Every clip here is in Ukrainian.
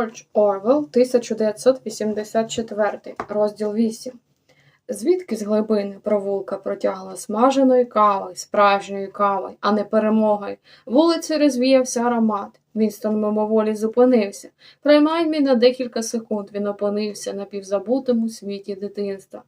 Джордж Орвел, 1984, розділ 8. Звідки з глибини провулка протягла смаженої кави, справжньої кави, а не перемогою. Вулицею розвіявся аромат. Вінстон мимоволі зупинився. Принаймні на декілька секунд він опинився на півзабутому світі дитинства.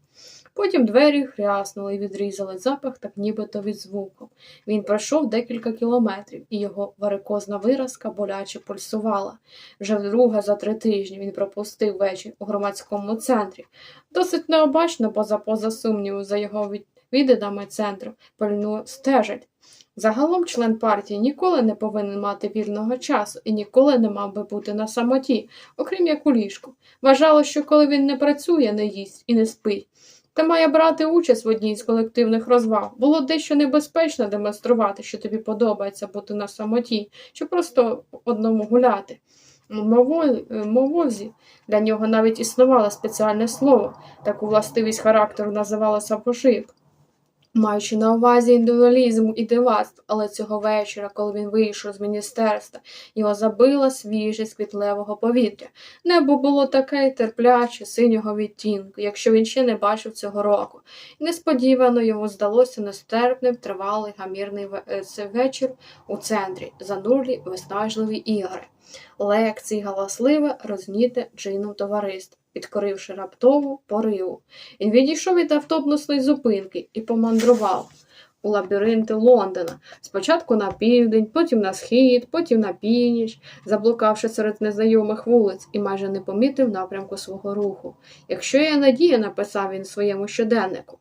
Потім двері хряснули і відрізали запах, так нібито від звуку. Він пройшов декілька кілометрів, і його варикозна виразка боляче пульсувала. Вже вдруге за три тижні він пропустив вечір у громадському центрі. Досить необачно, поза поза сумніву, за його від- відвідами центру пильно стежать. Загалом член партії ніколи не повинен мати вільного часу і ніколи не мав би бути на самоті, окрім як у ліжку. Вважало, що коли він не працює, не їсть і не спить, та має брати участь в одній з колективних розваг. Було дещо небезпечно демонструвати, що тобі подобається бути на самоті, чи просто одному гуляти. Е, Мовозі для нього навіть існувало спеціальне слово, таку властивість характеру називалася пошиб. Маючи на увазі індивідуалізм і дивацтво, але цього вечора, коли він вийшов з міністерства, його забила свіжість квітлевого повітря. Небо було таке терпляче, синього відтінку, якщо він ще не бачив цього року. І несподівано йому здалося нестерпним тривалий гамірний е, вечір у центрі, занурлі виснажливі ігри. Лекції галасливе розніте джином товариство, підкоривши раптову пориву. Він відійшов від автобусної зупинки і помандрував у лабіринти Лондона. Спочатку на південь, потім на схід, потім на північ, заблукавши серед незнайомих вулиць і майже не помітив напрямку свого руху. Якщо є надія, написав він своєму щоденнику,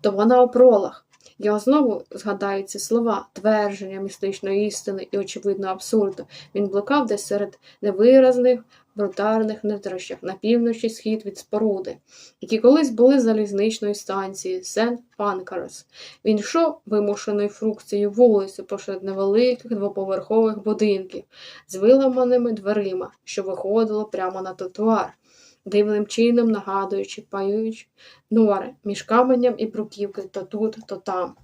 то вона у пролах. Його знову згадають ці слова, твердження містичної істини і очевидно абсурду. Він блукав десь серед невиразних, брутальних нездрощах на півночі схід від споруди, які колись були залізничною станцією сент панкарес Він йшов вимушеною фрукцією вулицю посеред невеликих двоповерхових будинків з виламаними дверима, що виходило прямо на тротуар, дивним чином нагадуючи, паючи нори між каменем і бруківки то тут, то там.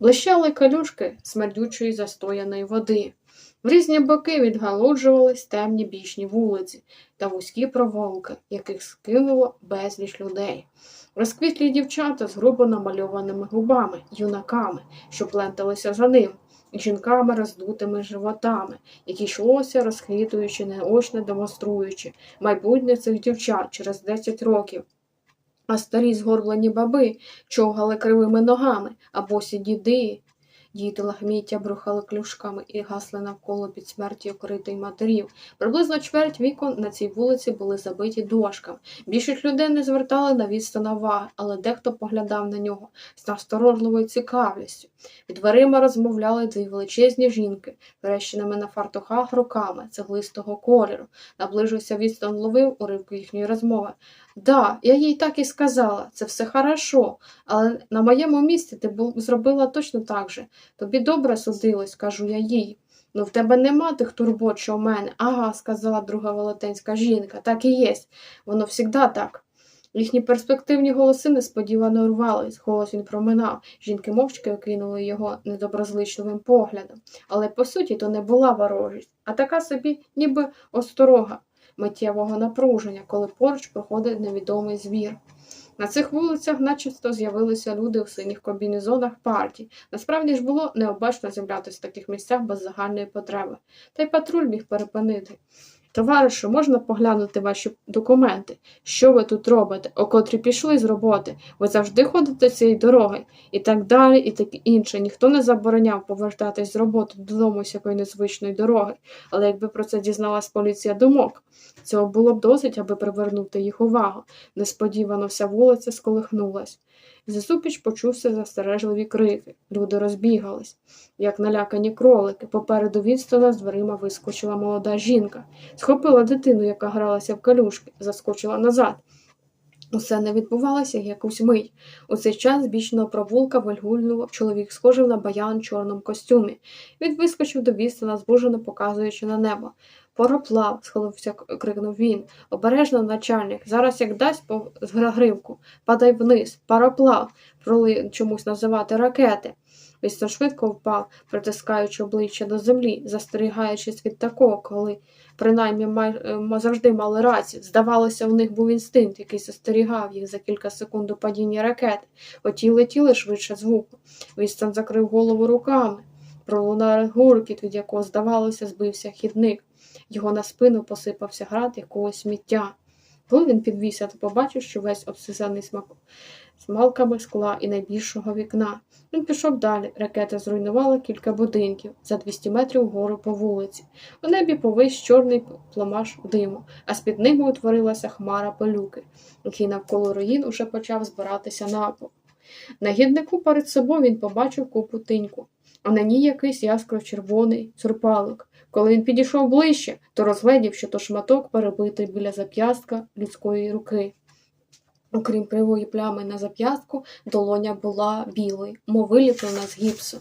Блищали калюшки смердючої застояної води. В різні боки відгалуджувались темні бічні вулиці та вузькі провулки, яких скинуло безліч людей. Розквітлі дівчата з грубо намальованими губами, юнаками, що пленталися за ним, жінками роздутими животами, які йшлося, розхитуючи, неочно демонструючи майбутнє цих дівчат через 10 років. А старі згорблені баби човгали кривими ногами, або босі діди. Діти лахміття брухали клюшками і гасли навколо під смерті окритий матерів. Приблизно чверть вікон на цій вулиці були забиті дошками. Більшість людей не звертали на відстань уваги, але дехто поглядав на нього з насторожливою цікавістю. Під дверима розмовляли дві величезні жінки, перещеними на фартухах руками цеглистого кольору. Наближився відстань ловив уривку їхньої розмови. Да, я їй так і сказала, це все хорошо, але на моєму місці ти бу- зробила точно так же. Тобі добре судилось, кажу я їй. Ну, в тебе нема тих турбот, що у мене. Ага, сказала друга велетенська жінка, так і єсть. Воно завжди так. Їхні перспективні голоси несподівано рвались, голос він проминав. Жінки мовчки окинули його недоброзичливим поглядом. Але по суті то не була ворожість, а така собі ніби осторога миттєвого напруження, коли поруч проходить невідомий звір. На цих вулицях начисто з'явилися люди в синіх комбінезонах партій. Насправді ж було необачно з'являтися в таких місцях без загальної потреби. Та й патруль міг перепинити. Товаришу, можна поглянути ваші документи? Що ви тут робите? О котрі пішли з роботи? Ви завжди ходите цією дорогою? І так далі, і так інше. Ніхто не забороняв повертатись з роботи додому з якої незвичної дороги, але якби про це дізналась поліція думок, цього було б досить, аби привернути їх увагу. Несподівано вся вулиця сколихнулась. Зазупіч почувся застережливі крики. Люди розбігались, як налякані кролики. Попереду Вінстона з дверима вискочила молода жінка, схопила дитину, яка гралася в калюшки, заскочила назад. Усе не відбувалося якусь мить. У цей час бічного провулка вальгульнув чоловік, схожий на баян в чорному костюмі. Він вискочив до Вістона, збужено показуючи на небо. Пороплав, схилився, крикнув він. Обережно, начальник, зараз як дасть по зграгривку, падай вниз, пароплав, проли чомусь називати ракети. Вістон швидко впав, притискаючи обличчя до землі, застерігаючись від такого, коли принаймні е, завжди мали рацію. Здавалося, у них був інстинкт, який застерігав їх за кілька секунд до падіння ракети. Оті летіли швидше звуку. Вістон закрив голову руками. Пролунав гуркіт, від якого, здавалося, збився хідник. Його на спину посипався град якогось сміття. Коли він підвівся, то побачив, що весь обсизаний смак... смалками скла і найбільшого вікна. Він пішов далі. Ракета зруйнувала кілька будинків за 200 метрів вгору по вулиці. У небі повис чорний пламаш диму, а з-під ними утворилася хмара пилюки, який навколо руїн уже почав збиратися на пол. На гіднику перед собою він побачив купу тиньку, а на ній якийсь яскраво-червоний сурпалок. Коли він підійшов ближче, то розглядів, що то шматок перебитий біля зап'ястка людської руки. Окрім кривої плями на зап'ястку, долоня була білою, мов виліплена з гіпсу.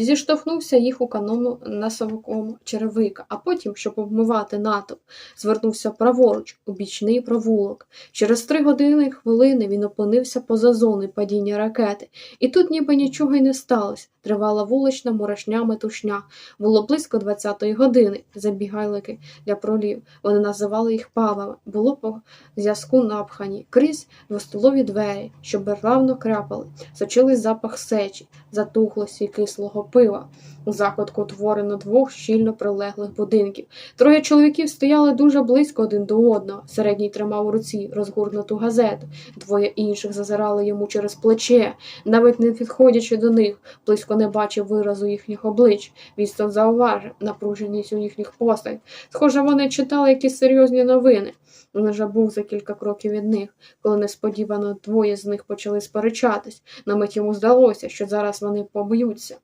Зіштовхнувся їх у канону носовиком черевика, а потім, щоб обмивати натовп, звернувся праворуч у бічний провулок. Через три години хвилини він опинився поза зоною падіння ракети, і тут ніби нічого й не сталося. Тривала вулична мурашня метушня. Було близько 20-ї години. Забігайлики для пролів. Вони називали їх павами. Було по зв'язку напхані. Крізь двостолові двері, що берлавно кряпали. Сочились запах сечі, затухлості кислого пива. У закутку утворено двох щільно прилеглих будинків. Троє чоловіків стояли дуже близько один до одного. Середній тримав у руці розгорнуту газету. Двоє інших зазирали йому через плече, навіть не підходячи до них, близько не бачив виразу їхніх облич. Відстон зауважив напруженість у їхніх постать. Схоже, вони читали якісь серйозні новини. Він вже був за кілька кроків від них, коли несподівано двоє з них почали сперечатись. На мить йому здалося, що зараз вони поб'ються.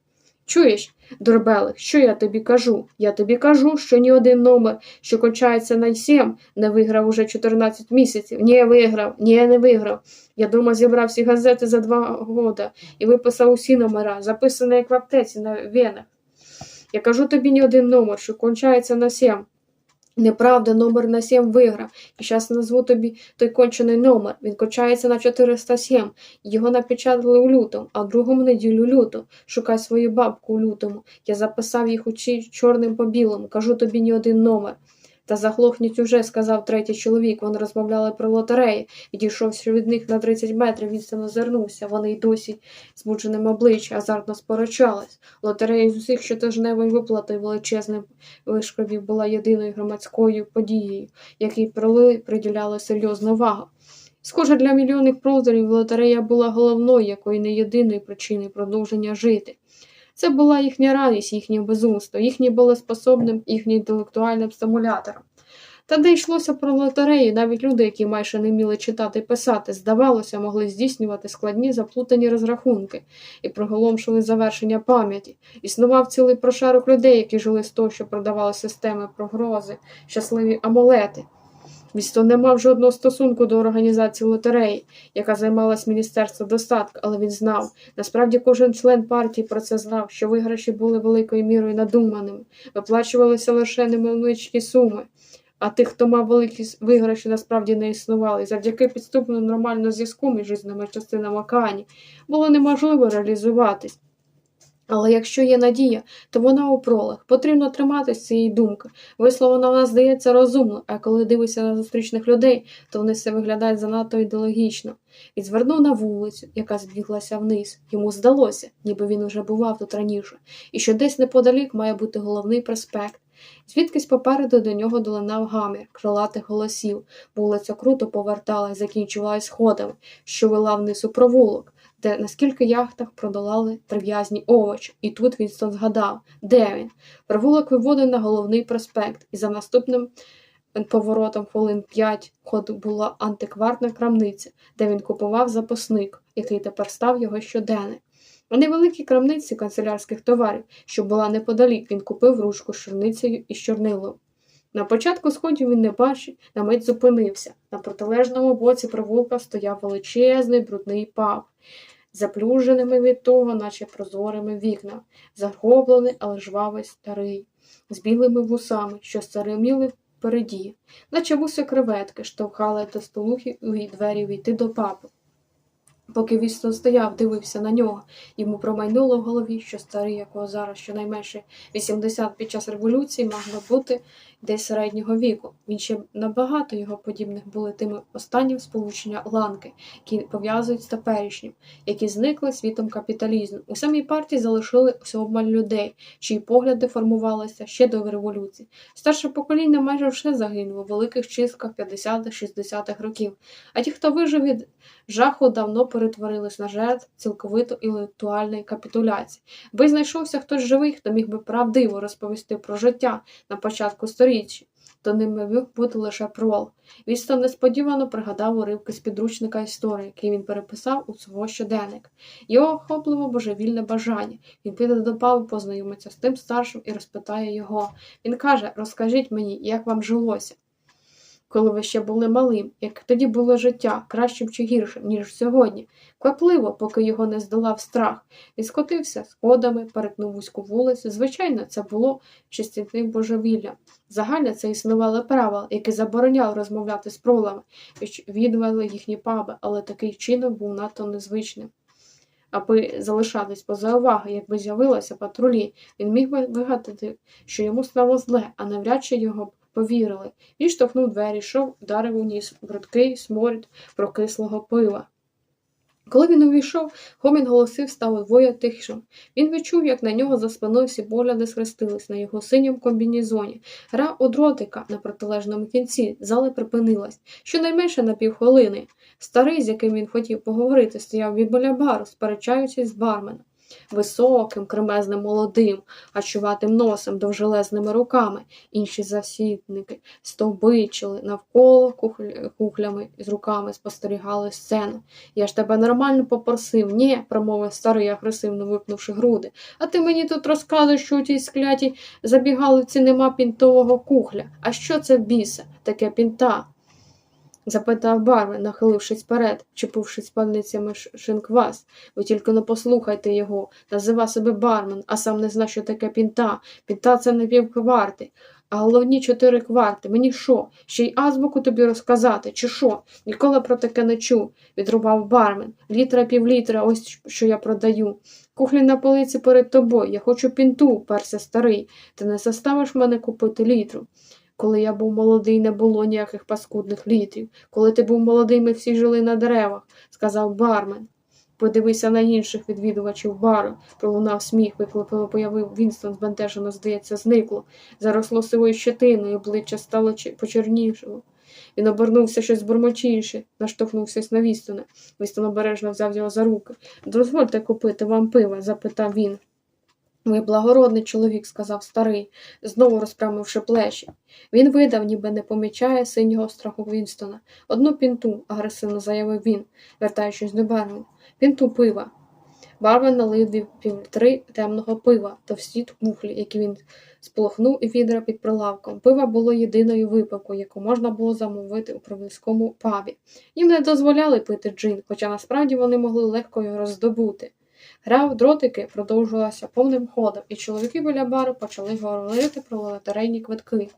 Чуєш, Дорбелих, що я тобі кажу? Я тобі кажу, що ні один номер, що кончається на сім, не виграв уже 14 місяців. Ні, виграв, ні, не виграв. Я дома зібрав всі газети за два года і виписав усі номера, записані як в аптеці на венах. Я кажу тобі ні один номер, що кончається на сім. Неправда, номер на 7 виграв. І зараз назву тобі той кончений номер. Він качається на 407. Його напечатали у лютому, а в другому неділю лютого. Шукай свою бабку у лютому. Я записав їх у чорним по білому. Кажу тобі ні один номер. Та заглохніть уже, сказав третій чоловік. Вони розмовляли про лотереї. Відійшовши від них на 30 метрів, він озирнувся. Вони й досі збудженим обличчям азартно сперечались. Лотерея з усіх щотижневої виплати величезним вишкробів була єдиною громадською подією, якій приділяли серйозну увагу. Схоже, для мільйонних прозорів лотерея була головною, якою не єдиною причиною продовження жити. Це була їхня радість, їхнє безумство, їхнє болеспособним, їхнім інтелектуальним стимулятором. Та де йшлося про лотереї, навіть люди, які майже не вміли читати і писати, здавалося, могли здійснювати складні заплутані розрахунки і приголомшили завершення пам'яті. Існував цілий прошарок людей, які жили з того, що продавали системи прогрози, щасливі амулети. Місто не мав жодного стосунку до організації лотереї, яка займалась міністерством достатку, але він знав. Насправді кожен член партії про це знав, що виграші були великою мірою надуманими, виплачувалися лише невеличкі суми. А тих, хто мав великі виграші, насправді не існували. Завдяки підступному нормальному зв'язку між різними частинами океані було неможливо реалізуватись. Але якщо є надія, то вона у пролах. Потрібно триматися цієї думки. Висловлена вона здається розумно, а коли дивишся на зустрічних людей, то вони все виглядають занадто ідеологічно. І звернув на вулицю, яка збіглася вниз. Йому здалося, ніби він уже бував тут раніше, і що десь неподалік має бути головний проспект. Звідкись попереду до нього долинав гамір крилатих голосів. Вулиця круто повертала і закінчувалась сходами, що вела вниз у провулок де на скільки яхтах продолали прив'язні овочі, і тут Вінстон згадав, де він. Провулок виводив на головний проспект, і за наступним поворотом хвилин п'ять ходу була антикварна крамниця, де він купував запасник, який тепер став його щоденник. У невеликій крамниці канцелярських товарів, що була неподалік, він купив ручку з чорницею і з чорнилом. На початку сходів він не бачив, на мить зупинився. На протилежному боці провулка стояв величезний брудний паб, заплюженими від того, наче прозорими вікна, загроблений, але жвавий старий, з білими вусами, що стариміли впереді, наче вуси креветки, штовхали до столухи у двері війти до пабу. Поки Вістон стояв, дивився на нього, йому промайнуло в голові, що старий, якого зараз щонайменше 80 під час революції, мав бути десь середнього віку. Він ще набагато його подібних були тими останнім сполучення ланки, які пов'язують з теперішнім, які зникли світом капіталізму. У самій партії залишили обмаль людей, чиї погляди формувалися ще до революції. Старше покоління майже вже загинуло в великих чистках 50-60-х років, а ті, хто вижив від жаху, давно перетворились на жертв цілковито інтелектуальної капітуляції. Би знайшовся хтось живий, хто міг би правдиво розповісти про життя на початку сторіччя, то ними міг бути лише прол. Вістон несподівано пригадав уривки з підручника історії, який він переписав у свого щоденник. Його охопливо божевільне бажання. Він піде до пави познайомиться з тим старшим і розпитає його. Він каже: Розкажіть мені, як вам жилося? Коли ви ще були малим, як тоді було життя, кращим чи гіршим, ніж сьогодні, квапливо, поки його не здолав страх, він скотився сходами, перетнув вузьку вулицю. Звичайно, це було чистітним божевіллям. Загально це існували правила, які забороняли розмовляти з пролами, відвели їхні паби, але такий чинок був надто незвичним. Аби залишатись поза уваги, якби з'явилися патрулі, він міг би вигадати, що йому стало зле, а навряд чи його б повірили. Він штовхнув двері, йшов, ударив у ніс, брудкий сморід прокислого пива. Коли він увійшов, гомін голосив стало двоє тихшим. Він відчув, як на нього за спиною всі погляди схрестились на його синьому комбінізоні. Гра у дротика на протилежному кінці зали припинилась, щонайменше на півхвилини. Старий, з яким він хотів поговорити, стояв від біля сперечаючись з барменом високим, кремезним молодим, а чуватим носом, довжелезними руками. Інші засідники стовбичили навколо кухлями з руками спостерігали сцену. Я ж тебе нормально попросив, ні, промовив старий, агресивно випнувши груди. А ти мені тут розказуєш, що у тій скляті забігалиці нема пінтового кухля. А що це біса? Таке пінта? Запитав бармен, нахилившись вперед, чепившись пальницями шинквас. Ви тільки не послухайте його, назива себе бармен, а сам не зна, що таке пінта. Пінта це не півкварти. А головні чотири кварти. Мені що? Ще й азбуку тобі розказати, чи що? Ніколи про таке не чув, відрубав бармен. Літра півлітра, ось що я продаю. Кухлі на полиці перед тобою. Я хочу пінту, перся старий. Ти не заставиш мене купити літру. Коли я був молодий, не було ніяких паскудних літрів. Коли ти був молодий, ми всі жили на деревах, сказав бармен. Подивися на інших відвідувачів бару, пролунав сміх, викликало появив Вінстон, збентежено, здається, зникло. Заросло сивою щетиною, обличчя стало почернішого. Він обернувся щось бурмочіше, наштовхнувся на Вістона. Вістон обережно взяв його за руки. Дозвольте купити вам пива? запитав він. Ви благородний чоловік, сказав старий, знову розпрямивши плечі. Він видав, ніби не помічає синього страху Вінстона. Одну пінту, агресивно заявив він, вертаючись до бармен. Пінту пива. Бармен налив дві півтри темного пива та всі мухлі, які він сполохнув і відра під прилавком. Пиво було єдиною випивкою, яку можна було замовити у провільському пабі. Їм не дозволяли пити джин, хоча насправді вони могли легко його роздобути. Гра в дротики продовжувалася повним ходом, і чоловіки біля бару почали говорити про лотерейні квитки.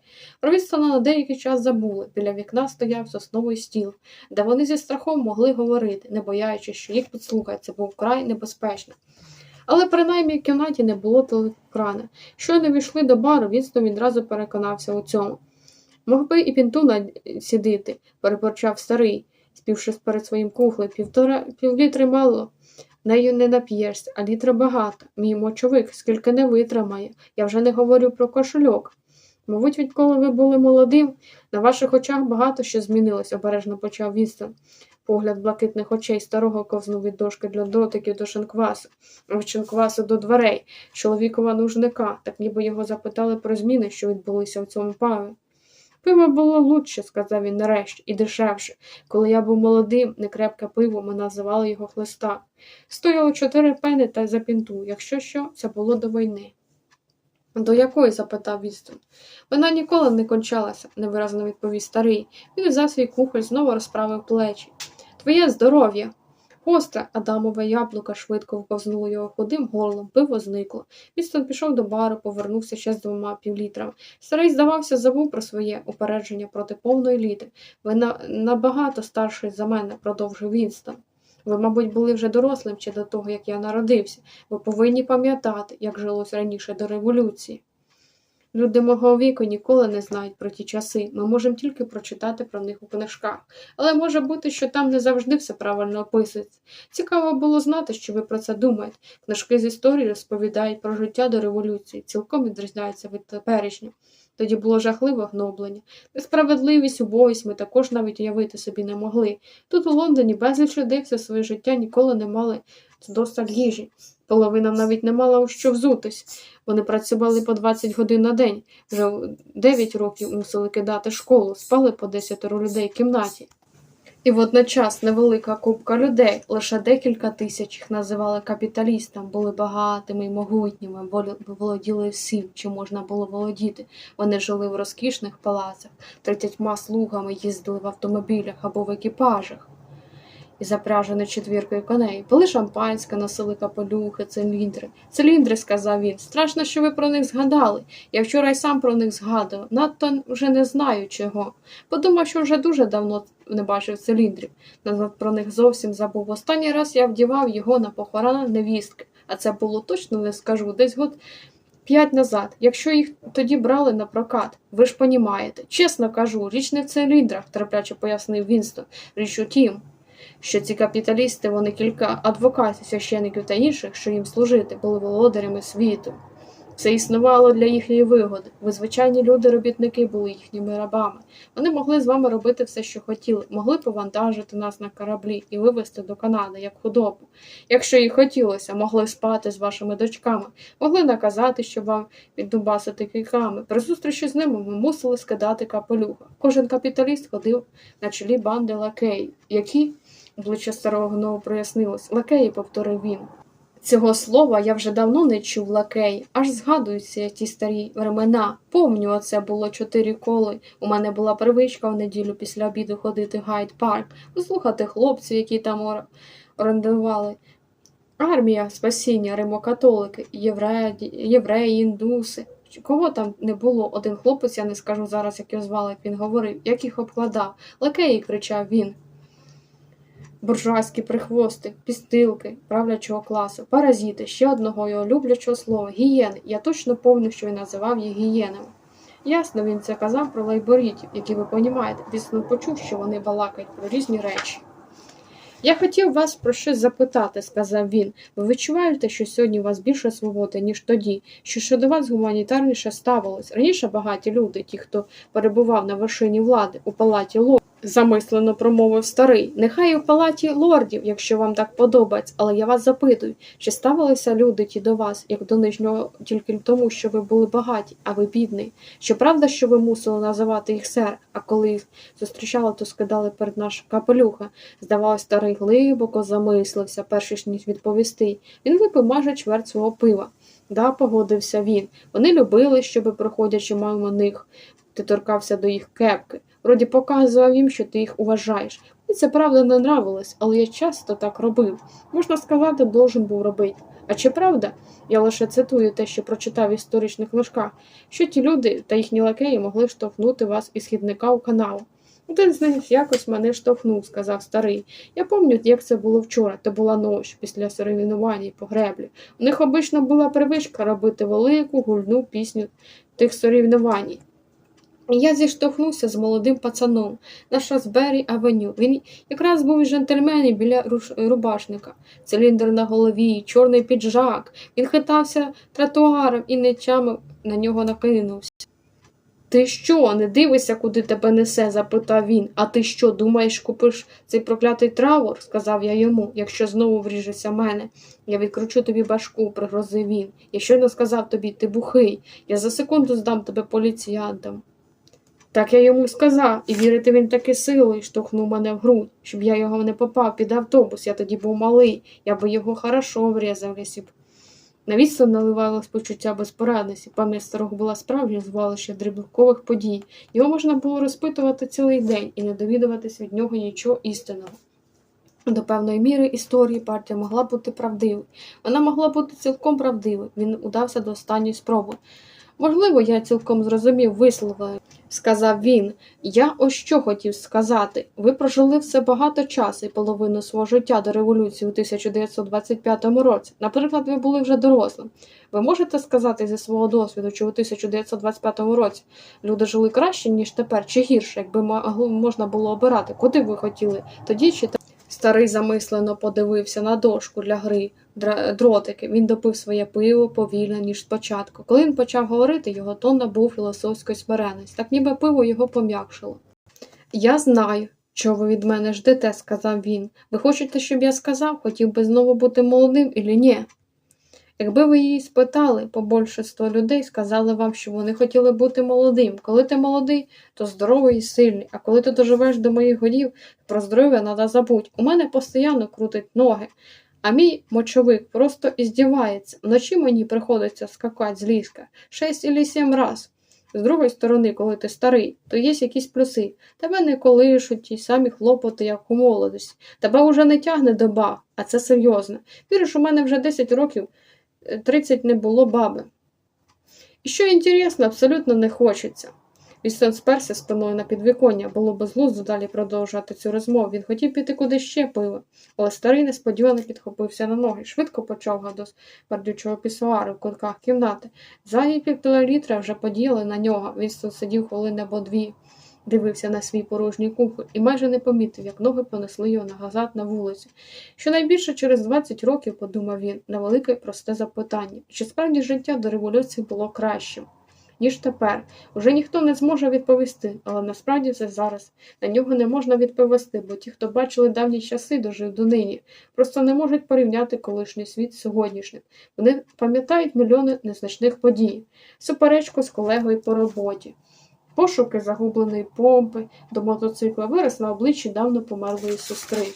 Про відстана на деякий час забули. Біля вікна стояв сосновий стіл, де вони зі страхом могли говорити, не боячись, що їх підслухають. Це був вкрай небезпечно. Але принаймні в кімнаті не було телекрана. Щойно війшли до бару, Вінстон відразу переконався у цьому. Мог би і пінту насідити, перепорчав старий, співши перед своїм кухлем, півтора півлітри мало. Нею не нап'єшся, а літра багато. Мій мочовик скільки не витримає. Я вже не говорю про кошельок. Мабуть, відколи ви були молодим, на ваших очах багато що змінилось, обережно почав Вістон. Погляд блакитних очей старого ковзнув від дошки для дотиків до шинквасу, від шинквасу до дверей, чоловікова нужника, так ніби його запитали про зміни, що відбулися в цьому паві. Пиво було лучше, сказав він нарешті, і дешевше. Коли я був молодим, некрепке пиво, ми називали його хлиста. Стояло чотири пени та за пінту. Якщо що, це було до війни. До якої? запитав Вістон. Вона ніколи не кончалася, невиразно відповів старий. Він взяв свій кухоль, знову розправив плечі. Твоє здоров'я. Гостре Адамове яблука швидко вповзнуло його худим горлом, пиво зникло. Вістон пішов до бару, повернувся ще з двома півлітрами. Старий, здавався, забув про своє упередження проти повної літри. Ви на... набагато старший за мене, продовжив Вінстон. Ви, мабуть, були вже дорослим ще до того, як я народився. Ви повинні пам'ятати, як жилось раніше до революції. Люди мого віку ніколи не знають про ті часи. Ми можемо тільки прочитати про них у книжках. Але може бути, що там не завжди все правильно описується. Цікаво було знати, що ви про це думаєте. Книжки з історії розповідають про життя до революції, цілком відрізняються від теперішнього. Тоді було жахливе гноблення. Несправедливість, убогість ми також навіть уявити собі не могли. Тут у Лондоні безліч людей все своє життя ніколи не мали досталь їжі. Половина навіть не мала у що взутись. Вони працювали по 20 годин на день, вже у 9 років мусили кидати школу, спали по 10 людей в кімнаті. І водночас невелика купка людей, лише декілька тисяч їх називали капіталістами, були багатими і могутніми, володіли всім, чим можна було володіти. Вони жили в розкішних палацах, тридцятьма слугами їздили в автомобілях або в екіпажах і запряжені четвіркою коней. Пили шампанське, носили капелюхи, циліндри. Циліндри, сказав він. Страшно, що ви про них згадали. Я вчора й сам про них згадував. Надто вже не знаю чого. Подумав, що вже дуже давно не бачив циліндрів. Назад про них зовсім забув. Останній раз я вдівав його на похорона невістки, а це було точно не скажу, десь год п'ять назад, якщо їх тоді брали на прокат. Ви ж понімаєте. Чесно кажу, річ не в циліндрах, терпляче пояснив Вінстон. Річ у тім, що ці капіталісти, вони кілька адвокатів, священиків та інших, що їм служити, були володарями світу. Все існувало для їхньої вигоди. Ви звичайні люди, робітники були їхніми рабами. Вони могли з вами робити все, що хотіли, могли повантажити нас на кораблі і вивезти до Канади як худобу. Якщо їй хотілося, могли спати з вашими дочками, могли наказати, щоб вам віддубасити кийками. При зустрічі з ними ми мусили скидати капелюха. Кожен капіталіст ходив на чолі банди лакеїв, які обличчя старого гнову прояснилось. Лакеї, повторив він. Цього слова я вже давно не чув лакей, аж згадуються ті старі времена. Помню, оце було чотири коли. У мене була привичка в неділю після обіду ходити в Гайд Парк, послухати хлопців, які там орендували. Армія, спасіння, римокатолики, євреї, євреї, індуси. Кого там не було, один хлопець, я не скажу зараз, як його звали, як він говорив, як їх обкладав. Лакеї, кричав він буржуазькі прихвости, пістилки правлячого класу, паразити, ще одного його люблячого слова, гієни. Я точно помню, що він називав їх гієнами. Ясно, він це казав про лейборітів, які ви понімаєте, пісно почув, що вони балакають про різні речі. Я хотів вас про щось запитати, сказав він. Ви відчуваєте, що сьогодні у вас більше свободи, ніж тоді, що щодо вас гуманітарніше ставилось. Раніше багаті люди, ті, хто перебував на вершині влади у палаті лордів, замислено промовив старий. Нехай в палаті лордів, якщо вам так подобається, але я вас запитую, чи ставилися люди ті до вас, як до нижнього, тільки тому, що ви були багаті, а ви бідний? Правда, що ви мусили називати їх сер, а коли їх зустрічали, то скидали перед наш капелюха? Здавалось, старий глибоко замислився, перш ніж відповісти. Він випив майже чверть свого пива. Да, погодився він. Вони любили, щоби, проходячи мимо них, ти торкався до їх кепки. Вроді показував їм, що ти їх уважаєш. Мені це правда не нравилось, але я часто так робив. Можна сказати, должен був робити. А чи правда? Я лише цитую те, що прочитав в історичних книжках, що ті люди та їхні лакеї могли штовхнути вас із хідника у канал. Один з них якось мене штовхнув, сказав старий. Я пам'ятаю, як це було вчора, то була ночь після соревнування і погреблі. У них обично була привичка робити велику гульну пісню тих соревнувань. Я зіштовхнувся з молодим пацаном на Шасбері Авеню. Він якраз був із джентльменів біля рубашника, циліндр на голові, чорний піджак. Він хитався тротуаром і нечами на нього накинувся. Ти що, не дивишся, куди тебе несе? запитав він. А ти що, думаєш, купиш цей проклятий травор? сказав я йому, якщо знову вріжеться мене. Я відкручу тобі башку, пригрозив він. Я щойно сказав тобі, ти бухий. Я за секунду здам тебе поліціянтам. Так я йому сказав, і вірити він таки силою штовхнув мене в грудь, щоб я його не попав під автобус, я тоді був малий, я би його хорошо врізав, якщо б. На відстань наливалось почуття безпорадності, пам'ять старого була справжнє звалище дрібкових подій. Його можна було розпитувати цілий день і не довідуватись від нього нічого істинного. До певної міри історії партія могла бути правдивою. Вона могла бути цілком правдивою. Він удався до останньої спроби. Можливо, я цілком зрозумів вислови сказав він. Я ось що хотів сказати. Ви прожили все багато часу і половину свого життя до революції у 1925 році. Наприклад, ви були вже дорослим. Ви можете сказати зі свого досвіду, чи у 1925 році люди жили краще, ніж тепер, чи гірше, якби можна було обирати, куди ви хотіли тоді чи? Старий замислено подивився на дошку для гри дротики. Він допив своє пиво повільно, ніж спочатку. Коли він почав говорити, його тон набув філософської смиренності, так ніби пиво його пом'якшило. Я знаю, що ви від мене ждете, сказав він. Ви хочете, щоб я сказав, хотів би знову бути молодим і ні? Якби ви її спитали, побольшинство людей сказали вам, що вони хотіли бути молодим. Коли ти молодий, то здоровий і сильний, а коли ти доживеш до моїх годів, про здоров'я треба забудь. У мене постійно крутить ноги, а мій мочовик просто іздівається. Вночі мені приходиться скакати з ліжка шість або сім раз. З другої сторони, коли ти старий, то є якісь плюси. Тебе не колишуть ті самі хлопоти, як у молодості. Тебе уже не тягне до баб, а це серйозно. Віриш, у мене вже 10 років, 30 не було баби. І що інтересно, абсолютно не хочеться. Вістон сперся спиною на підвіконня, було безглуздо далі продовжувати цю розмову. Він хотів піти куди ще пиво, але старий несподівано підхопився на ноги, швидко почав до смердючого пісуару в кутках кімнати. Зайві півтора літра вже подіяли на нього. Вістон сидів хвилини або дві, дивився на свій порожній кухоль і майже не помітив, як ноги понесли його назад на вулицю. Щонайбільше через 20 років, подумав він, на велике просте запитання, чи справді життя до революції було кращим, ніж тепер. Уже ніхто не зможе відповісти, але насправді це зараз. На нього не можна відповісти, бо ті, хто бачили давні часи, дожив до нині, просто не можуть порівняти колишній світ з сьогоднішнім. Вони пам'ятають мільйони незначних подій, суперечку з колегою по роботі. Пошуки загубленої помпи до мотоцикла вираз на обличчі давно померлої сестри.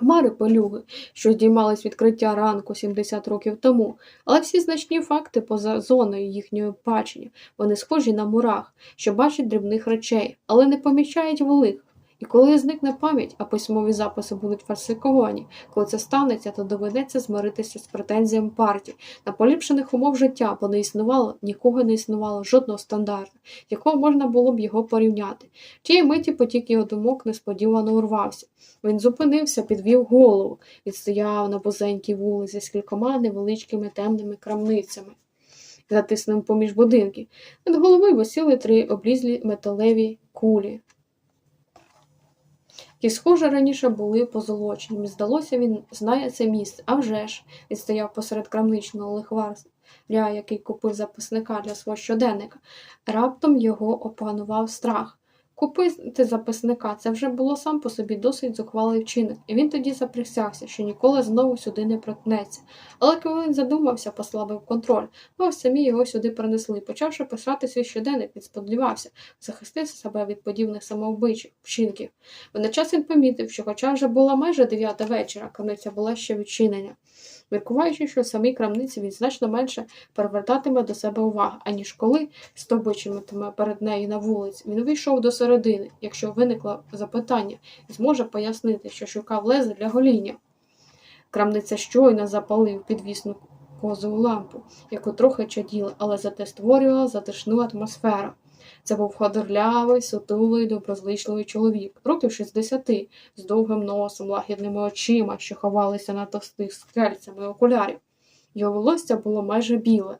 Хмари пилюги, що здіймались відкриття ранку 70 років тому, але всі значні факти поза зоною їхнього бачення, вони схожі на мурах, що бачать дрібних речей, але не помічають великих. І коли зникне пам'ять, а письмові записи будуть фальсифіковані, коли це станеться, то доведеться змиритися з претензіями партії на поліпшених умов життя, бо не існувало, нікого не існувало жодного стандарту, якого можна було б його порівняти. В Тієї миті потік його думок несподівано урвався. Він зупинився, підвів голову. Він стояв на бузенькій вулиці з кількома невеличкими темними крамницями, затисненим поміж будинків. Над головою висіли три облізлі металеві кулі. Які, схоже, раніше були позолочені. Здалося, він знає це місце. А вже ж, він стояв посеред крамничного лихваря, який купив записника для свого щоденника. Раптом його опанував страх. Купити записника це вже було сам по собі досить зухвалий вчинок, і він тоді заприсягся, що ніколи знову сюди не проткнеться. Але коли він задумався, послабив контроль, ну ось самі його сюди принесли. Почавши писати свій щоденник, він сподівався захистити себе від подібних самовбичих вчинків. Водночас він помітив, що, хоча вже була майже дев'ята вечора, крамниця була ще відчинена. Міркуваючи, що самій крамниці він значно менше перевертатиме до себе увагу, аніж коли стовбичитиме перед нею на вулиці. Він вийшов до середини, якщо виникло запитання, і зможе пояснити, що шукав лезо для гоління. Крамниця щойно запалив підвісну козову лампу, яку трохи чаділа, але зате створювала затишну атмосферу. Це був ходорлявий, сутулий, доброзичливий чоловік, років 60, з довгим носом, лагідними очима, що ховалися на товстих скельцями окулярів. Його волосся було майже біле,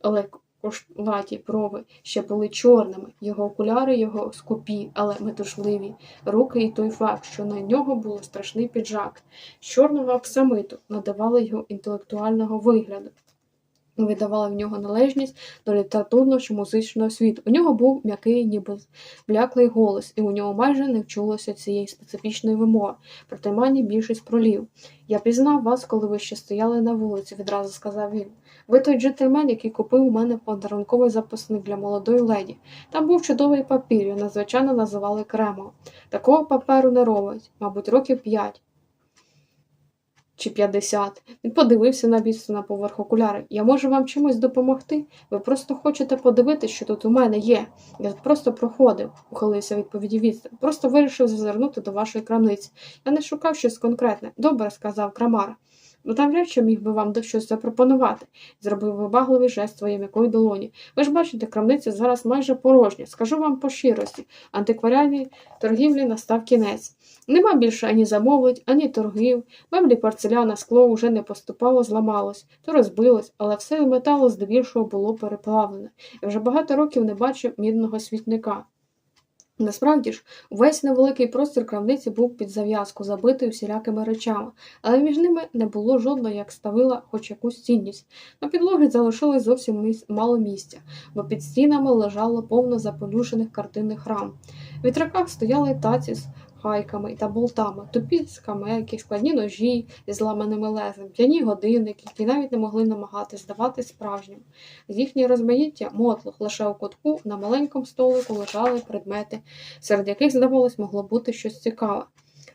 але кошлаті брови ще були чорними, його окуляри його скупі, але метушливі, руки і той факт, що на нього був страшний піджак з чорного оксамиту, надавали його інтелектуального вигляду. Видавали в нього належність до літературного чи музичного світу. У нього був м'який, ніби бляклий голос, і у нього майже не вчулося цієї специфічної вимоги, проте більшість пролів. Я пізнав вас, коли ви ще стояли на вулиці, відразу сказав він. Ви той джентльмен, який купив у мене подарунковий записник для молодої леді. Там був чудовий папір, його надзвичайно називали кремо. Такого паперу не робить, мабуть, років п'ять. Чи 50. Він подивився на Вістона поверх окуляри. Я можу вам чимось допомогти? Ви просто хочете подивитися, що тут у мене є. Я просто проходив, ухилився відповіді Вістон. Просто вирішив зазирнути до вашої крамниці. Я не шукав щось конкретне. Добре, сказав Крамара. Ну там вряд чи міг би вам до щось запропонувати, зробив вибагливий жест своєї м'якої долоні. Ви ж бачите, крамниця зараз майже порожня. Скажу вам по щирості, антикваріальній торгівлі настав кінець. Нема більше ані замовлень, ані торгів. Меблі порцеляна скло уже не поступало, зламалось, то розбилось, але все металу здебільшого було переплавлене. Я вже багато років не бачив мідного світника. Насправді ж, увесь невеликий простір крамниці був під зав'язку, забитий усілякими речами, але між ними не було жодного, як ставила хоч якусь цінність. На підлогі залишилось зовсім мало місця, бо під стінами лежало повно заполюшених картинних рам. В вітраках стояли таці з хайками та болтами, тупі скамейки, складні ножі зі зламаними лезами, п'яні годинники, які навіть не могли намагатись здавати справжнім. З їхнє розмаїття мотлох лише у кутку на маленькому столику лежали предмети, серед яких, здавалось, могло бути щось цікаве.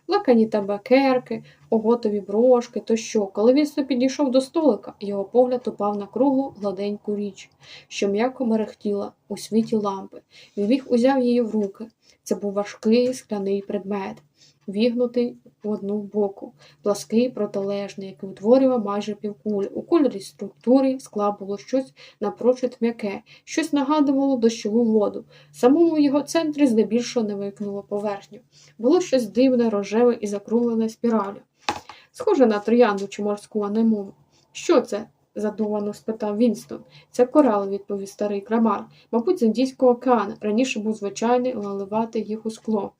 Лакані табакерки, оготові брошки тощо. Коли він підійшов до столика, його погляд упав на круглу гладеньку річ, що м'яко мерехтіла у світі лампи. Він міг узяв її в руки. Це був важкий скляний предмет, вігнутий в одну боку, плаский протилежний, який утворював майже півкулі. У кольорі структурі скла було щось напрочуд м'яке, щось нагадувало дощову воду. Самому його центрі здебільшого не викнуло поверхню. Було щось дивне, рожеве і закруглене спіралю. Схоже на троянду чи морську анемону. Що це? Задумано спитав Вінстон. Це корал, відповів старий крамар. Мабуть, з Індійського океану. Раніше був звичайний лаливати їх у скло.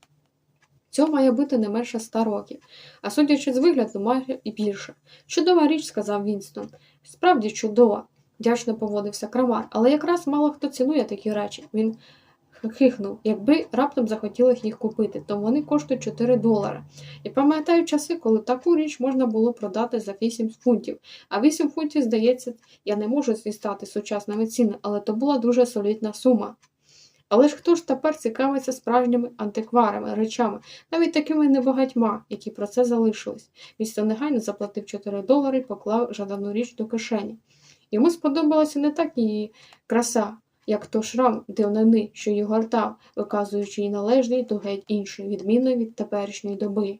Цього має бути не менше ста років, а судячи з вигляду, має і більше. Чудова річ, сказав Вінстон. Справді чудова, вдячно поводився крамар, але якраз мало хто цінує такі речі. Він хихнув, якби раптом захотіли їх купити, то вони коштують 4 долари. І пам'ятаю часи, коли таку річ можна було продати за 8 фунтів. А 8 фунтів, здається, я не можу звістати сучасними цінами, але то була дуже солідна сума. Але ж хто ж тепер цікавиться справжніми антикварами, речами, навіть такими небагатьма, які про це залишились. Місто негайно заплатив 4 долари і поклав жадану річ до кишені. Йому сподобалася не так її краса, як то шрам дивнини, що її гортав, виказуючи її належний до геть іншої, відмінної від теперішньої доби.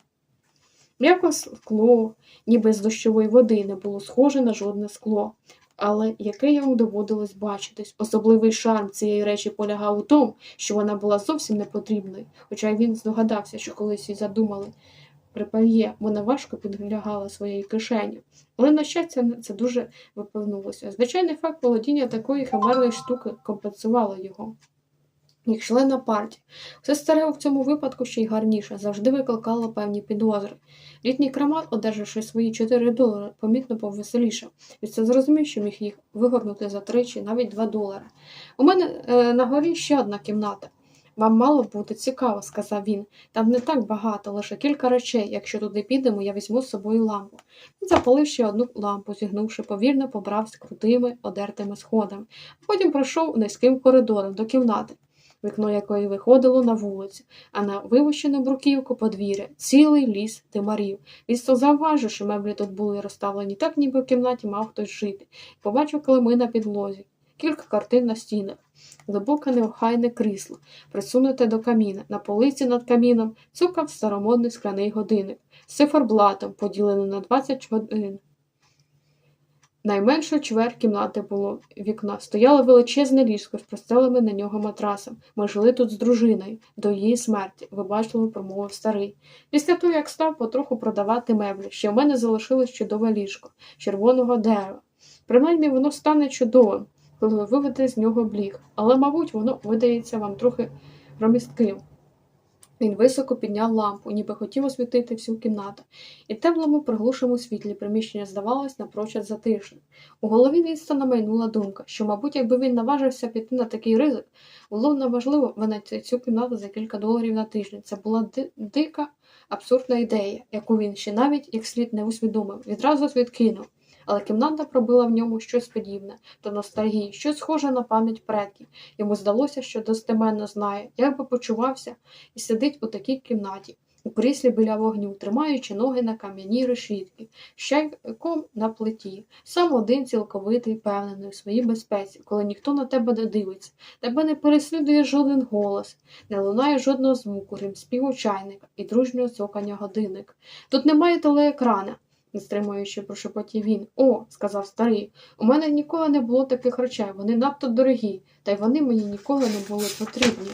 М'яко скло, ніби з дощової води, не було схоже на жодне скло. Але яке йому доводилось бачитись, особливий шарм цієї речі полягав у тому, що вона була зовсім не потрібною, хоча він здогадався, що колись її задумали при пальє, вона важко підлягала своєї кишені. Але, на щастя, це дуже випевнулося. Звичайний факт володіння такої химерної штуки компенсувало його. Як члена партії, все старе в цьому випадку ще й гарніше, завжди викликало певні підозри. Літній крамат, одержавши свої 4 долари, помітно повеселішав. Він це зрозумів, що міг їх вигорнути за 3 чи навіть 2 долари. У мене е, на горі ще одна кімната. Вам мало бути цікаво, сказав він. Там не так багато, лише кілька речей. Якщо туди підемо, я візьму з собою лампу. Він запалив ще одну лампу, зігнувши повільно, побрав з крутими, одертими сходами. Потім пройшов низьким коридором до кімнати, вікно якої виходило на вулицю, а на вивищену бруківку подвір'я, цілий ліс димарів. Він зауважив, що меблі тут були розставлені так, ніби в кімнаті мав хтось жити, і побачив килими на підлозі, кілька картин на стінах. Глибоке неохайне крісло, присунуте до каміна. На полиці над каміном цукав старомодний скляний годинник з циферблатом, поділений на 20 годин. Найменша чверть кімнати було вікна. Стояло величезне ліжко з простелими на нього матрасом. Ми жили тут з дружиною до її смерті, вибачливо промовив старий. Після того, як став потроху продавати меблі, ще в мене залишилось чудове ліжко червоного дерева. Принаймні воно стане чудовим, коли ви виведете з нього бліг, але, мабуть, воно видається вам трохи громістким. Він високо підняв лампу, ніби хотів освітити всю кімнату, і теплому приглушому світлі приміщення здавалось напрочуд затишним. У голові Вінстона майнула думка, що, мабуть, якби він наважився піти на такий ризик, було б неможливо винайти цю кімнату за кілька доларів на тиждень. Це була ди- дика, абсурдна ідея, яку він ще навіть як слід не усвідомив, відразу відкинув. Але кімната пробила в ньому щось подібне до ностальгії, щось схоже на пам'ять предків. Йому здалося, що достеменно знає, як би почувався і сидить у такій кімнаті, у кріслі біля вогню, тримаючи ноги на кам'яній решітки, з чайком на плиті, сам один цілковитий, впевнений у своїй безпеці, коли ніхто на тебе не дивиться, тебе не переслідує жоден голос, не лунає жодного звуку, крім співу чайника і дружнього цокання годинник. Тут немає телеекрана. Не стримуючи, прошепотів він. О, сказав старий, у мене ніколи не було таких речей, вони надто дорогі, та й вони мені ніколи не були потрібні.